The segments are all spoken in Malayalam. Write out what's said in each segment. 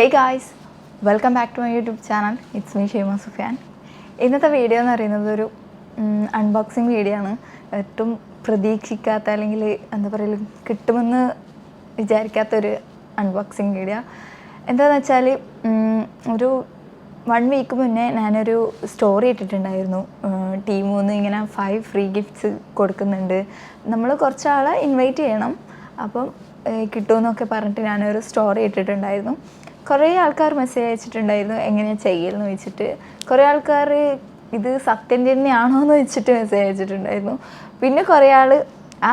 Hey guys welcome back to my YouTube channel it's me Shaima Sufiyan ഇന്നത്തെ വീഡിയോ എന്ന് പറയുന്നത് ഒരു അൺബോക്സിങ് വീഡിയോ ആണ്. ഏറ്റവും പ്രതീക്ഷിക്കാത്ത അല്ലെങ്കിൽ എന്താ പറയുക കിട്ടുമെന്ന് വിചാരിക്കാത്തൊരു അൺബോക്സിങ് വീഡിയോ എന്താണെന്ന് വെച്ചാൽ ഒരു വൺ വീക്ക് മുന്നേ ഞാനൊരു സ്റ്റോറി ഇട്ടിട്ടുണ്ടായിരുന്നു. ടീമൂന്ന് ഇങ്ങനെ ഫൈവ് ഫ്രീ ഗിഫ്റ്റ്സ് കൊടുക്കുന്നുണ്ട്. നമ്മൾ കുറച്ചാളെ ഇൻവൈറ്റ് ചെയ്യണം. അപ്പം കിട്ടുമെന്നൊക്കെ പറഞ്ഞിട്ട് ഞാനൊരു സ്റ്റോറി ഇട്ടിട്ടുണ്ടായിരുന്നു. കുറേ ആൾക്കാർ മെസ്സേജ് അയച്ചിട്ടുണ്ടായിരുന്നു എങ്ങനെയാണ് ചെയ്യലെന്ന് വെച്ചിട്ട് കുറേ ആൾക്കാർ ഇത് സത്യം തന്നെയാണോ എന്ന് വെച്ചിട്ട് മെസ്സേജ് അയച്ചിട്ടുണ്ടായിരുന്നു. പിന്നെ കുറേ ആൾ ആ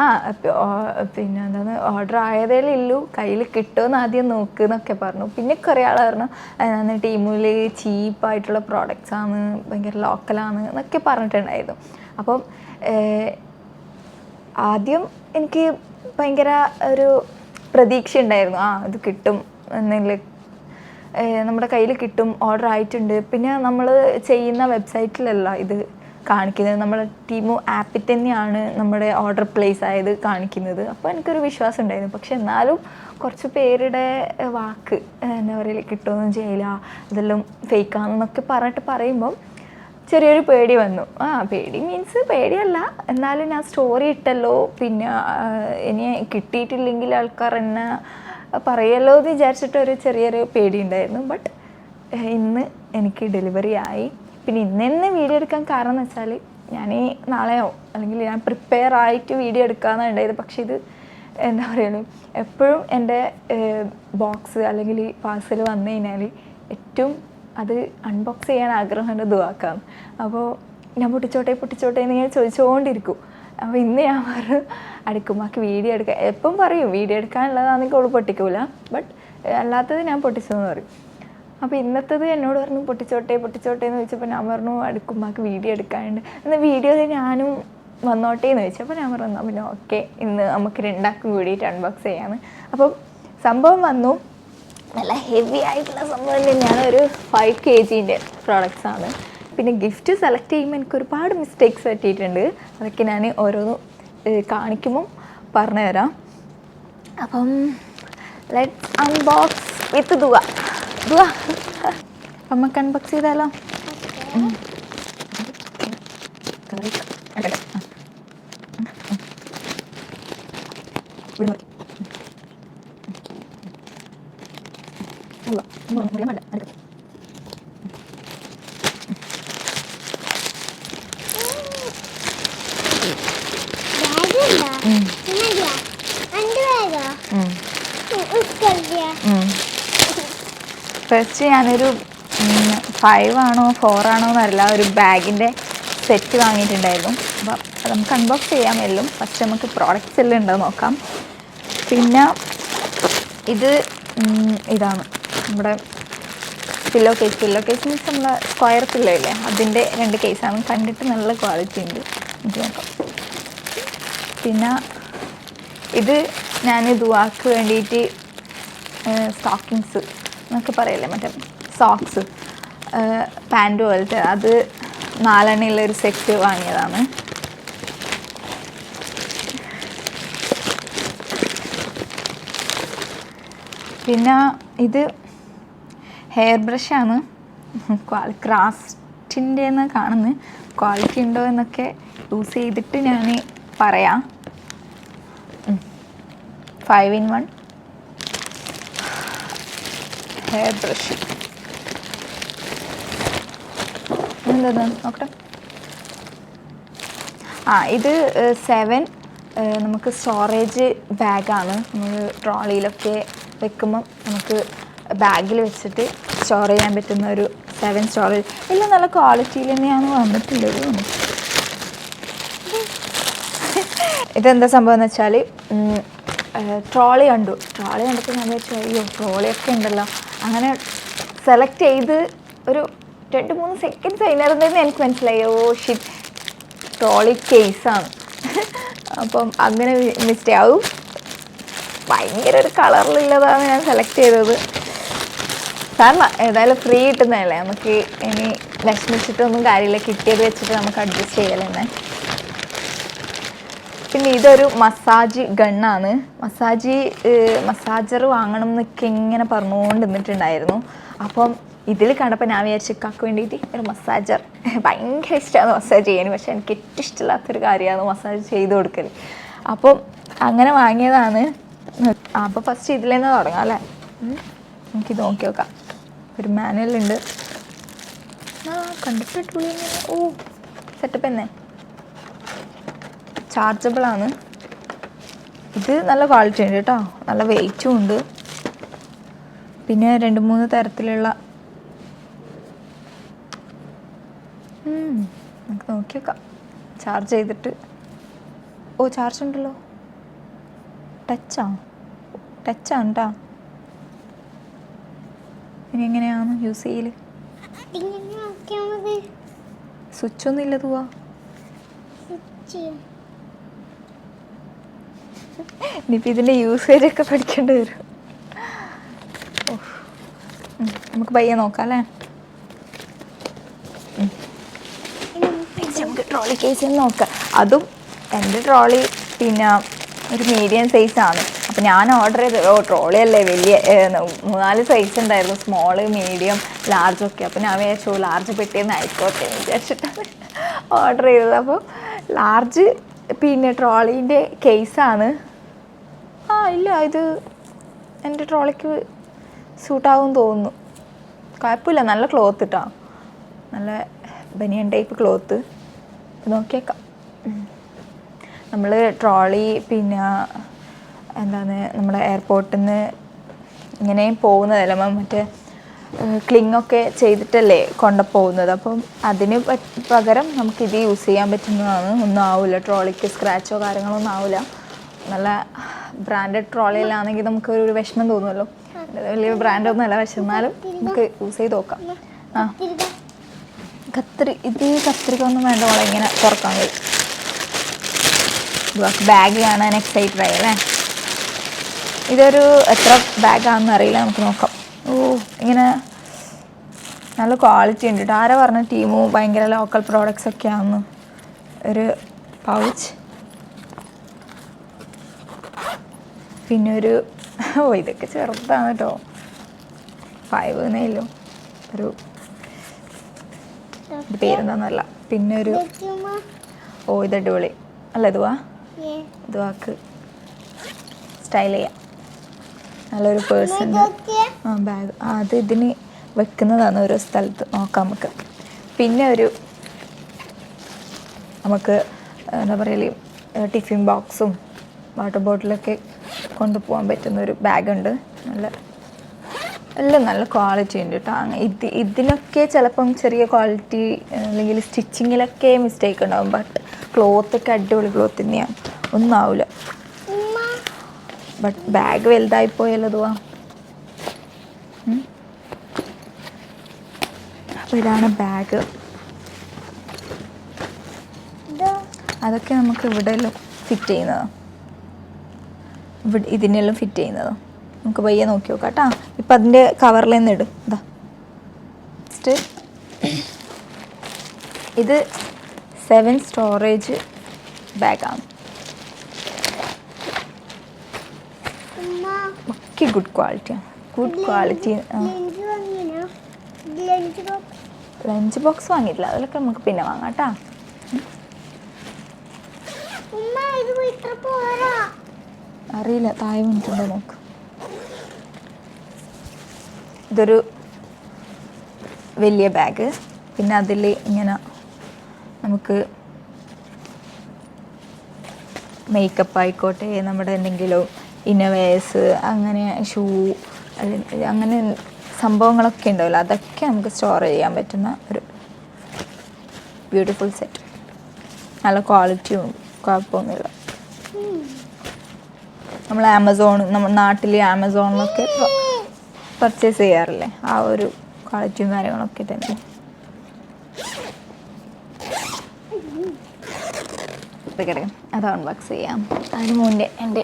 പിന്നെ എന്താണ് ഓർഡർ ആയതേ ഉള്ളൂ കയ്യിൽ കിട്ടുമെന്ന് ആദ്യം നോക്ക് എന്നൊക്കെ പറഞ്ഞു. പിന്നെ കുറേ ആൾ പറഞ്ഞു എന്താണ് ടീമിൽ ചീപ്പായിട്ടുള്ള പ്രോഡക്റ്റ്സ് ആണ് ഭയങ്കര ലോക്കലാണ് എന്നൊക്കെ പറഞ്ഞിട്ടുണ്ടായിരുന്നു. അപ്പം ആദ്യം എനിക്ക് ഭയങ്കര ഒരു പ്രതീക്ഷ ഉണ്ടായിരുന്നു ആ ഇത് കിട്ടും ഏഹ് നമ്മുടെ കയ്യിൽ കിട്ടും ഓർഡർ ആയിട്ടുണ്ട്. പിന്നെ നമ്മൾ ചെയ്യുന്ന വെബ്സൈറ്റിലല്ല ഇത് കാണിക്കുന്നത്. നമ്മുടെ ടീമു ആപ്പിൽ തന്നെയാണ് നമ്മുടെ ഓർഡർ പ്ലേസ് ആയത് കാണിക്കുന്നത്. അപ്പോൾ എനിക്കൊരു വിശ്വാസം ഉണ്ടായിരുന്നു. പക്ഷെ എന്നാലും കുറച്ച് പേരുടെ വാക്ക് എന്താ പറയുക കിട്ടുമൊന്നും ചെയ്യില്ല ഇതെല്ലാം ഫേക്കാണെന്നൊക്കെ പറഞ്ഞിട്ട് പറയുമ്പം ചെറിയൊരു പേടി വന്നു. ആ പേടി മീൻസ് പേടിയല്ല. എന്നാലും ഞാൻ സ്റ്റോറി ഇട്ടല്ലോ. പിന്നെ ഇനി കിട്ടിയിട്ടില്ലെങ്കിൽ ആൾക്കാർ എന്നെ പറയല്ലോ എന്ന് വിചാരിച്ചിട്ട് ഒരു ചെറിയൊരു പേടി ഉണ്ടായിരുന്നു. ബട്ട് ഇന്ന് എനിക്ക് ഡെലിവറി ആയി. പിന്നെ ഇന്നെന്ന് വീഡിയോ എടുക്കാൻ കാരണം എന്ന് വെച്ചാൽ ഞാൻ ഈ നാളെയോ അല്ലെങ്കിൽ ഞാൻ പ്രിപ്പയർ ആയിട്ട് വീഡിയോ എടുക്കാമെന്നാണ് ഉണ്ടായത്. പക്ഷേ ഇത് എന്താ പറയുക എപ്പോഴും എന്റെ ബോക്സ് അല്ലെങ്കിൽ പാഴ്സൽ വന്നു കഴിഞ്ഞാൽ ഏറ്റവും അത് അൺബോക്സ് ചെയ്യാൻ ആഗ്രഹമുണ്ട് ദുവാക്കാം അപ്പോൾ ഞാൻ പൊട്ടിച്ചോട്ടെ പൊട്ടിച്ചോട്ടെ എന്ന് ഞാൻ ചോദിച്ചുകൊണ്ടിരിക്കും അപ്പോൾ ഇന്ന് ഞാൻ പറഞ്ഞു അടുക്കുമാക്ക് വീഡിയോ എടുക്കുക എപ്പം പറയും വീഡിയോ എടുക്കാനുള്ളതാണെങ്കിൽ അവൾ പൊട്ടിക്കൂല. ബട്ട് അല്ലാത്തത് ഞാൻ പൊട്ടിച്ചതെന്ന് പറയും. അപ്പോൾ ഇന്നത്തത് എന്നോട് പറഞ്ഞു പൊട്ടിച്ചോട്ടെ പൊട്ടിച്ചോട്ടെ എന്ന് ചോദിച്ചപ്പോൾ ഞാൻ പറഞ്ഞു അടുക്കുമ്പോൾ വീഡിയോ എടുക്കാനുണ്ട്. എന്നാൽ വീഡിയോയിൽ ഞാനും വന്നോട്ടെ എന്ന് ചോദിച്ചു അപ്പോൾ ഞാൻ പറഞ്ഞു "എന്നാ പിന്നെ ഓക്കെ ഇന്ന് നമുക്ക് രണ്ടാക്കും കൂടിയിട്ട് അൺബോക്സ് ചെയ്യാമെന്ന് അപ്പം സംഭവം വന്നു. നല്ല ഹെവി ആയിട്ടുള്ള സംഭവം തന്നെയാണ് ഒരു ഫൈവ് കെ ജീന്റെ പ്രോഡക്റ്റ്സാണ് പിന്നെ ഗിഫ്റ്റ് സെലക്ട് ചെയ്യുമ്പോൾ എനിക്ക് ഒരുപാട് മിസ്റ്റേക്സ് പറ്റിയിട്ടുണ്ട്. അതൊക്കെ ഞാൻ ഓരോന്ന് കാണിക്കുമ്പം പറഞ്ഞുതരാം അപ്പം ലെറ്റ് അൺബോക്സ് വിത്ത് ദുവ ദുവ നമുക്ക് അൺബോക്സ് ചെയ്താലോ ഉം. ഇവിടെ നോക്കി. ഉവ്വ. ഉവ്വ. ഉവ്വ. വേണ്ട. അടുക്ക. ഫസ്റ്റ് ഞാനൊരു ഫൈവ് ആണോ ഫോർ ആണോ എന്നറിയില്ല. ഒരു ബാഗിന്റെ സെറ്റ് വാങ്ങിയിട്ടുണ്ടായിരുന്നു. അപ്പം അത് നമുക്ക് അൺബോക്സ് ചെയ്യാൻ എല്ലാം. ഫസ്റ്റ് നമുക്ക് പ്രോഡക്റ്റ്സ് എല്ലാം ഉണ്ടോ നോക്കാം. പിന്നെ ഇത് ഇതാണ്. നമ്മുടെ pillow case pillow case means നമ്മളെ സ്ക്വയർ പില്ലോ ഇല്ലേ? അതിന്റെ രണ്ട് കേസാണ് കണ്ടിട്ട് നല്ല ക്വാളിറ്റി ഉണ്ട്. നമുക്ക് നോക്കാം. പിന്നെ ഇത് ഞാൻ ദുവാക്ക് വേണ്ടിയിട്ട് സ്റ്റോക്കിങ്സ് എന്നൊക്കെ പറയല്ലേ? മറ്റേ സോക്സ് പാന്റ് പോലത്തെ. അത് നാലെണ്ണയുള്ള ഒരു സെറ്റ് വാങ്ങിയതാണ്. പിന്നെ ഇത് ഹെയർ ബ്രഷാണ് ക്വാളി ക്രാഫ്റ്റിന്റെ കാണുന്നത് ക്വാളിറ്റി ഉണ്ടോ എന്നൊക്കെ യൂസ് ചെയ്തിട്ട് ഞാൻ പറയാം. Five in one hair brush എന്താണ് നോക്കട്ടെ. ആ ഇത് സെവൻ നമുക്ക് സ്റ്റോറേജ് ബാഗാണ്. നമ്മൾ ട്രോളിയിലൊക്കെ വെക്കുമ്പം നമുക്ക് ബാഗിൽ വെച്ചിട്ട് സ്റ്റോർ ചെയ്യാൻ പറ്റുന്ന ഒരു സെവൻ സ്റ്റോറേജ്. എല്ലാം നല്ല ക്വാളിറ്റിയിൽ തന്നെയാണ് വന്നിട്ടുള്ളത് ഇതെന്താ സംഭവം എന്ന് വെച്ചാൽ ട്രോളി കണ്ടു. ട്രോളി കണ്ടപ്പോൾ ഞാൻ വിചാരിച്ചു അയ്യോ ട്രോളിയൊക്കെ ഉണ്ടല്ലോ. അങ്ങനെ സെലക്ട് ചെയ്ത് ഒരു രണ്ട് മൂന്ന് സെക്കൻഡ്സ് അതിനകത്തുനിന്ന് എനിക്ക് മനസ്സിലായി. ഓ ഷിറ്റ് ട്രോളി കേസാണ് അപ്പം അങ്ങനെ മിസ്റ്റേക്ക് ആവും ഭയങ്കര ഒരു കളറിലുള്ളതാണ് ഞാൻ സെലക്ട് ചെയ്തത്. കാരണം ഏതായാലും ഫ്രീ കിട്ടുന്നതല്ലേ? നമുക്ക് ഇനി വിഷമിച്ചിട്ടൊന്നും കാര്യമില്ല. കിട്ടിയത് വെച്ചിട്ട് നമുക്ക് അഡ്ജസ്റ്റ് ചെയ്യലെന്നെ. പിന്നെ ഇതൊരു മസാജ് ഗണ്ണാണ്. മസാജ് മസാജർ വാങ്ങണം എന്നൊക്കെ ഇങ്ങനെ പറഞ്ഞുകൊണ്ട് നിന്നിട്ടുണ്ടായിരുന്നു അപ്പം ഇതിൽ കണ്ടപ്പോൾ ഞാൻ വിചാരിച്ചു കാക്ക് വേണ്ടിയിട്ട് ഒരു മസാജർ. ഭയങ്കര ഇഷ്ടമാണ് മസാജ് ചെയ്യാൻ പക്ഷെ എനിക്ക് ഏറ്റവും ഇഷ്ടമില്ലാത്തൊരു കാര്യമാണ് മസാജ് ചെയ്ത് കൊടുക്കൽ അപ്പം അങ്ങനെ വാങ്ങിയതാണ്. അപ്പോൾ ഫസ്റ്റ് ഇതിൽ തന്നെ തുടങ്ങാം അല്ലേ? നമുക്ക് നോക്കി നോക്കാം. ഒരു മാനുവൽ ഉണ്ട്. ആ കണ്ടിട്ട് അടിപൊളി തന്നെയാണ്. ഓ സെറ്റപ്പ് തന്നെ ചാർജബിൾ ആണ്. ഇത് നല്ല ക്വാളിറ്റി ഉണ്ട് കേട്ടോ നല്ല വെയിറ്റും ഉണ്ട്. പിന്നെ രണ്ട് മൂന്ന് തരത്തിലുള്ള നമുക്ക് നോക്കി നോക്കാം ചാർജ് ചെയ്തിട്ട്. ഓ ചാർജ് ഉണ്ടല്ലോ. ടച്ചാ ടച്ചാണ് കേട്ടോ ഇനി എങ്ങനെയാണ് യൂസ് ചെയ്യൽ? സ്വിച്ചൊന്നും ഇല്ല തൂവാ. സ്വിച്ച് ഇനിയിപ്പോൾ ഇതിന്റെ യൂസേജ് ഒക്കെ പഠിക്കേണ്ടി വരും. നമുക്ക് പയ്യെ നോക്കാം അല്ലേ. നമുക്ക് ട്രോളി കേസ് നോക്കാം. അതും എന്റെ ട്രോളി പിന്നെ ഒരു മീഡിയം സൈസാണ് അപ്പോൾ ഞാൻ ഓർഡർ ചെയ്ത് ഓ ട്രോളി അല്ലേ വലിയ മൂന്നാൽ സൈസ് ഉണ്ടായിരുന്നു. സ്മോൾ മീഡിയം ലാർജ് ഒക്കെ. അപ്പോൾ ഞാൻ വിചാരിച്ചു ലാർജ് പെട്ടിയെന്ന് ആയിക്കോട്ടെ എന്ന് വിചാരിച്ചിട്ടാണ് ഓർഡർ ചെയ്തത്. അപ്പോൾ ലാർജ് പിന്നെ ട്രോളീന്റെ കേസാണ് ഇല്ല ഇത് എന്റെ ട്രോളിക്ക് സ്യൂട്ടാവും തോന്നുന്നു. കുഴപ്പമില്ല നല്ല ക്ലോത്ത് ഇട്ടാ. നല്ല ബനിയൻ ടൈപ്പ് ക്ലോത്ത് നോക്കിയേക്കാം. നമ്മൾ ട്രോളി പിന്നെ എന്താണ് നമ്മുടെ എയർപോർട്ടിൽ നിന്ന് ഇങ്ങനെ പോകുന്നതല്ല മറ്റേ ക്ലിങ്ങൊക്കെ ചെയ്തിട്ടല്ലേ കൊണ്ടുപോകുന്നത്? അപ്പം അതിന് പകരം നമുക്കിത് യൂസ് ചെയ്യാൻ പറ്റുന്നതാണ്. ഒന്നും ആവില്ല ട്രോളിക്ക് സ്ക്രാച്ചോ കാര്യങ്ങളൊന്നും ആവില്ല നല്ല ബ്രാൻഡഡ് ട്രോളിയിലാണെങ്കിൽ നമുക്ക് ഒരു വിഷമം തോന്നുമല്ലോ. വലിയ ബ്രാൻഡൊന്നും അല്ല പക്ഷെ എന്നാലും നമുക്ക് യൂസ് ചെയ്ത് നോക്കാം. ആ. കത്തിരി ഇത് കത്രിക ഒന്നും വേണ്ട മോളെ ഇങ്ങനെ തുറക്കാൻ കഴിയും ബാഗ് കാണാൻ എക്സൈറ്റഡ് ആയി അല്ലേ? ഇതൊരു എത്ര ബാഗാണെന്ന് അറിയില്ല നമുക്ക് നോക്കാം. ഓ ഇങ്ങനെ നല്ല ക്വാളിറ്റി ഉണ്ട് കേട്ടോ ആരാ പറഞ്ഞ ടീമു ഭയങ്കര ലോക്കൽ പ്രോഡക്ട്സ് ഒക്കെ ആണെന്ന്. ഒരു പൗച്ച് പിന്നെ ഒരു ഓ ഇതൊക്കെ ചെറുതാണ് കേട്ടോ ഫൈവ് എന്നേലും ഒരു പേരെന്താന്നല്ല പിന്നെ ഒരു ഓ ഇത് അടിപൊളി. അല്ല ഇതുവാ? ഇതുവാക്ക് ഇത് വാക്ക് സ്റ്റൈൽ ചെയ്യാം. നല്ലൊരു പേഴ്സൺ ആ ബാഗ് അത് ഇതിന് വെക്കുന്നതാണ് ഓരോ സ്ഥലത്ത് നോക്കാം നമുക്ക്. പിന്നെ ഒരു നമുക്ക് എന്താ പറയൽ ടിഫിൻ ബോക്സും വാട്ടർ ബോട്ടിലൊക്കെ കൊണ്ടുപോകാൻ പറ്റുന്ന ഒരു ബാഗുണ്ട്. നല്ല എല്ലാം നല്ല ക്വാളിറ്റി ഉണ്ട് കേട്ടോ ഇത് ഇതിനൊക്കെ ചിലപ്പം ചെറിയ ക്വാളിറ്റി അല്ലെങ്കിൽ സ്റ്റിച്ചിങ്ങിലൊക്കെ മിസ്റ്റേക്ക് ഉണ്ടാകും ബട്ട് ക്ലോത്തൊക്കെ അടിപൊളി ക്ലോത്ത് തന്നെയാണ് ഒന്നും ആവില്ല ബട്ട് ബാഗ് വലുതായി പോയല്ലോ അതുവാ. അപ്പോൾ ഇതാണ് ബാഗ് അതൊക്കെ നമുക്ക് ഇവിടെ ഫിറ്റ് ചെയ്യുന്നത്. ഇവിടെ ഇതിനെല്ലാം ഫിറ്റ് ചെയ്യുന്നത്. നമുക്ക് പയ്യെ നോക്കി നോക്കാം കേട്ടോ ഇപ്പം അതിന്റെ കവറിൽ നിന്ന് ഇടും. ഇതാ നെക്സ്റ്റ് ഇത് സെവൻ സ്റ്റോറേജ് ബാഗാണ് ഒക്കെ ഗുഡ് ക്വാളിറ്റിയാണ് ഗുഡ് ക്വാളിറ്റി ലഞ്ച് ബോക്സ് വാങ്ങിയിട്ടില്ല. അതിലൊക്കെ നമുക്ക് പിന്നെ വാങ്ങാം കേട്ടോ ഉമ്മ ഇത് ഇത്ര പോരാ അറിയില്ല താഴെ വന്നിട്ടുണ്ടോ നോക്ക്. ഇതൊരു വലിയ ബാഗ് പിന്നെ അതിൽ ഇങ്ങനെ നമുക്ക് മേക്കപ്പ് ആയിക്കോട്ടെ നമ്മുടെ എന്തെങ്കിലും ഇന്നവേഴ്സ് അങ്ങനെ ഷൂ അങ്ങനെ സംഭവങ്ങളൊക്കെ ഉണ്ടാവില്ല? അതൊക്കെ നമുക്ക് സ്റ്റോർ ചെയ്യാൻ പറ്റുന്ന ഒരു ബ്യൂട്ടിഫുൾ സെറ്റ് നല്ല ക്വാളിറ്റിയും കുഴപ്പമൊന്നുമില്ല. നമ്മൾ ആമസോൺ നമ്മുടെ നാട്ടിൽ ആമസോണിലൊക്കെ പർച്ചേസ് ചെയ്യാറില്ലേ? ആ ഒരു ക്വാളിറ്റിയും കാര്യങ്ങളൊക്കെ തന്നെ. അത് അൺബോക്സ് ചെയ്യാം. അതിന് മുന്നേ എന്റെ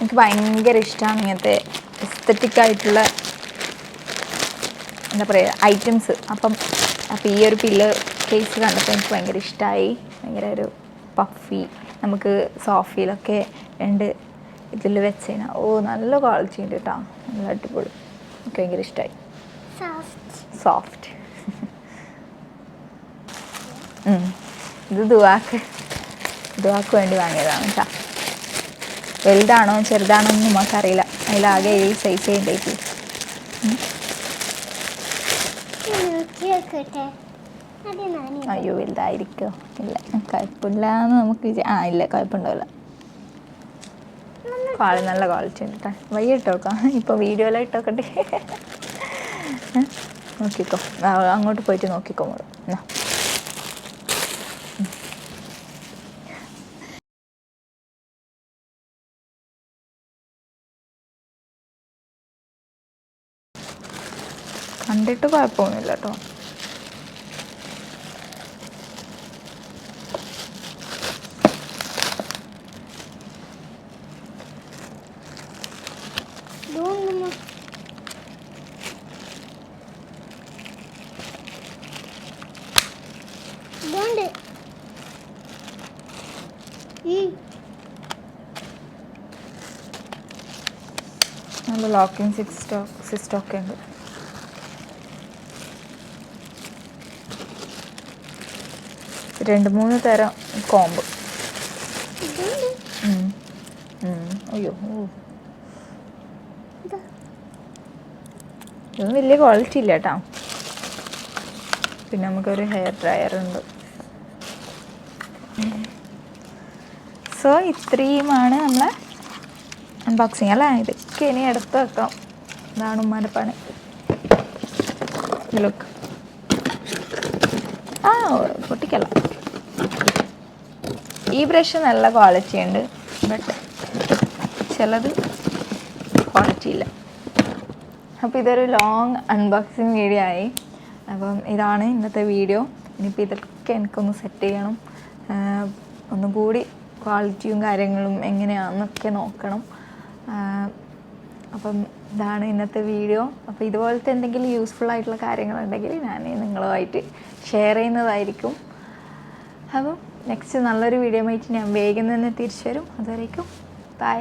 എനിക്ക് ഭയങ്കര ഇഷ്ടമാണ് ഇങ്ങനത്തെ എസ്തറ്റിക് ആയിട്ടുള്ള എന്താ പറയുക ഐറ്റംസ് അപ്പം അപ്പം ഈ ഒരു പില്ല് കേസ് കണ്ടപ്പോൾ എനിക്ക് ഭയങ്കര ഇഷ്ടമായി ഭയങ്കര ഒരു പഫി നമുക്ക് സോഫയിലൊക്കെ രണ്ട് ഇതിൽ വെച്ച് കഴിഞ്ഞാൽ ഓ നല്ല ക്വാളിറ്റി ഉണ്ട് കേട്ടോ നല്ല അടിപൊളി. എനിക്ക് ഭയങ്കര ഇഷ്ടമായി സോഫ്റ്റ് ഇത് ദുവാക്ക്. ദുവാക്ക് വേണ്ടി വാങ്ങിയതാണ് കേട്ടോ വലുതാണോ ചെറുതാണോ എന്ന് നമുക്കറിയില്ല. അതിലാകെ ഏഴ് സൈസ് ഞാൻ അയ്യോ വലുതായിരിക്കോ? ഇല്ല കുഴപ്പമില്ല എന്ന് നമുക്ക് ആ ഇല്ല കുഴപ്പമുണ്ടാവില്ല. ക്വാളി നല്ല ക്വാളിറ്റി ഉണ്ട് കേട്ടോ വയ്യ ഇട്ടോക്കാം ഇപ്പോൾ വീഡിയോയിലാണ് ഇട്ടോക്കട്ടെ. ഏ? നോക്കിക്കോ അങ്ങോട്ട് പോയിട്ട് നോക്കിക്കോ മോൾ. എന്നാ കണ്ടിട്ട് കുഴപ്പമൊന്നുമില്ല കേട്ടോ ലോക്കിംഗ് സിസ്റ്റോ സിസ്റ്റം ഒക്കെ ഉണ്ട് രണ്ട് മൂന്ന് തരം കോമ്പ് അയ്യോ. ഇതൊന്നും വലിയ ക്വാളിറ്റി ഇല്ല കേട്ടോ പിന്നെ നമുക്കൊരു ഹെയർ ഡ്രയർ ഉണ്ട്. സോ ഇത്രയുമാണ് നമ്മളെ അൺബോക്സിങ് അല്ലേ? ഇതൊക്കെ ഇനി എടുത്ത് വെക്കാം. ഇതാണ് ഉമ്മാന്റെ പണി. ലുക്ക് ആ പൊട്ടിക്കല്ല. ഈ ബ്രഷ് നല്ല ക്വാളിറ്റി ഉണ്ട് ബട്ട് ചിലത് ക്വാളിറ്റി ഇല്ല. അപ്പോൾ ഇതൊരു ലോങ് അൺബോക്സിങ് വീഡിയോ ആയി. അപ്പം ഇതാണ് ഇന്നത്തെ വീഡിയോ ഇനിയിപ്പോൾ ഇതൊക്കെ എനിക്കൊന്ന് സെറ്റ് ചെയ്യണം. ഒന്നുകൂടി ഒന്നും കൂടി ക്വാളിറ്റിയും കാര്യങ്ങളും എങ്ങനെയാണെന്നൊക്കെ നോക്കണം. അപ്പം ഇതാണ് ഇന്നത്തെ വീഡിയോ. അപ്പോൾ ഇതുപോലത്തെ എന്തെങ്കിലും യൂസ്ഫുൾ ആയിട്ടുള്ള കാര്യങ്ങളുണ്ടെങ്കിൽ ഞാൻ നിങ്ങളുമായിട്ട് ഷെയർ ചെയ്യുന്നതായിരിക്കും. അപ്പം നെക്സ്റ്റ് നല്ലൊരു വീഡിയോ ആയിട്ട് ഞാൻ വേഗം തന്നെ തിരിച്ചു വരും അതുവരേക്കും ബൈ